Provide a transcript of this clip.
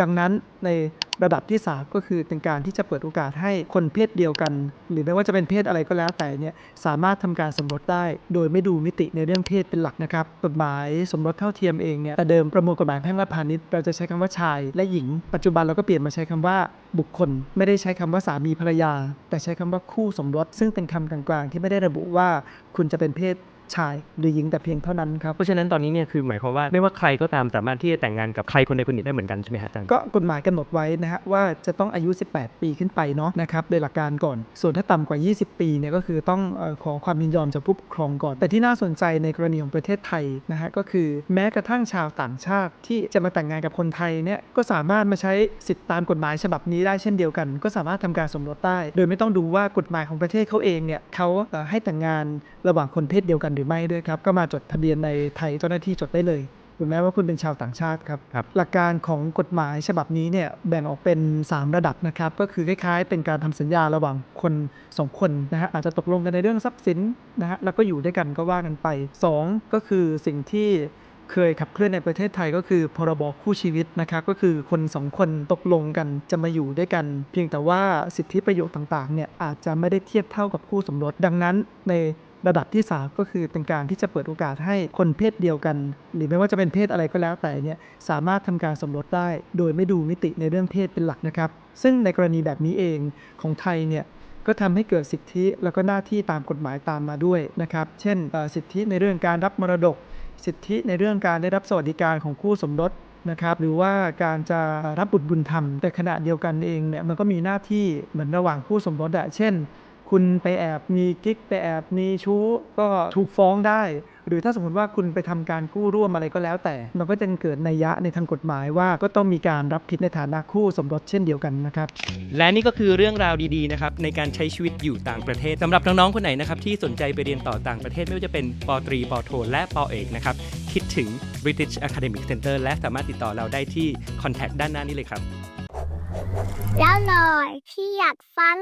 ดังนั้นในระดับที่ 3 ก็คือเป็นการที่จะเปิดโอกาสให้คนเพศเดียวกัน หรือไม่ว่าจะเป็นเพศอะไรก็แล้วแต่เนี่ยสามารถทำการสมรสได้ โดยไม่ดูมิติในเรื่องเพศเป็นหลักนะครับ กฎหมายสมรสเท่าเทียมเองเนี่ยแต่เดิมประมวลกฎหมายแพ่งและพาณิชย์เราจะใช้คำว่าชาย และหญิง ปัจจุบันเราก็เปลี่ยนมาใช้คำว่าบุคคล ไม่ได้ใช้คำว่าสามีภรรยา แต่ใช้คำว่าคู่สมรส ซึ่งเป็นคำกลางๆที่ไม่ได้ระบุว่าคุณจะเป็นเพศ ชายหรือหญิงแต่เพียงเท่านั้นครับ เพราะฉะนั้นตอนนี้เนี่ยคือหมายความว่าไม่ว่าใครก็ตามสามารถที่จะแต่งงานกับใครคนใดคนหนึ่งได้เหมือนกันใช่ไหมฮะอาจารย์ก็กฎหมายกำหนดไว้นะฮะว่าจะต้องอายุ 18 ปีขึ้นไปเนาะนะครับโดยหลักการก่อน ส่วนถ้าต่ำกว่า 20 ปีเนี่ยก็คือต้องเออขอความยินยอมจากผู้ปกครองก่อน แต่ที่น่าสนใจในกรณีของประเทศไทยนะฮะก็คือแม้กระทั่งชาวต่างชาติที่จะมาแต่งงานกับคนไทยเนี่ยก็สามารถมาใช้สิทธิตามกฎหมายฉบับนี้ได้เช่นเดียวกัน ก็สามารถทำการสมรสได้ โดยไม่ต้องดูว่ากฎหมายของประเทศเขาเองเนี่ยเขาเอ่อให้แต่งงานระหว่างคนเพศเดียวกันหรือไม่ด้วยครับ ก็มาจดทะเบียนในไทยเจ้าหน้าที่จดได้เลยถึงแม้ว่าคุณเป็นชาวต่างชาติครับครับหลักการของกฎหมายฉบับนี้เนี่ยแบ่งออกเป็น 3 ระดับนะครับ ก็คือคล้ายๆ เป็นการทำสัญญาระหว่างคนสองคนนะฮะอาจจะตกลงกันในเรื่องทรัพย์สินนะฮะแล้วก็อยู่ด้วยกันก็ว่ากันไป 2 ก็คือสิ่งที่เคยขับเคลื่อนในประเทศไทยก็คือพรบคู่ชีวิตนะครับก็คือคนสองคนตกลงกันจะมาอยู่ด้วยกัน เพียงแต่ว่าสิทธิประโยชน์ต่างๆเนี่ยอาจจะไม่ได้เทียบเท่ากับคู่สมรสดังนั้นใน ระดับที่ 3 ก็คือเป็นการที่จะเปิดโอกาสให้คนเพศเดียวกัน หรือไม่ว่าจะเป็นเพศอะไรก็แล้วแต่เนี่ยสามารถทำการสมรสได้ โดยไม่ดูมิติในเรื่องเพศเป็นหลักนะครับ ซึ่งในกรณีแบบนี้เองของไทยเนี่ยก็ทำให้เกิดสิทธิแล้วก็หน้าที่ตามกฎหมายตามมาด้วยนะครับ เช่นสิทธิในเรื่องการรับมรดก สิทธิในเรื่องการได้รับสวัสดิการของคู่สมรสนะครับหรือว่าการจะรับบุตรบุญธรรม แต่ขณะเดียวกันเองเนี่ยมันก็มีหน้าที่เหมือนระหว่างคู่สมรสอะเช่น คุณไปแอบมีกิ๊กไปแอบมีชู้ก็ถูกฟ้องได้ หรือถ้าสมมติว่าคุณไปทำการกู้ร่วมอะไรก็แล้วแต่ มันก็จะเกิดนัยยะในทางกฎหมายว่าก็ต้องมีการรับผิดในฐานะคู่สมรสเช่นเดียวกันนะครับ และนี่ก็คือเรื่องราวดีๆนะครับในการใช้ชีวิตอยู่ต่างประเทศสำหรับน้องๆคนไหนนะครับที่สนใจไปเรียนต่อต่างประเทศไม่ว่าจะเป็นปตรีปโทและปเอกนะครับคิดถึง British Academic Center และสามารถติดต่อเราได้ที่ contact ด้านหน้านี้เลยครับแล้วหน่อยที่อยากฟัง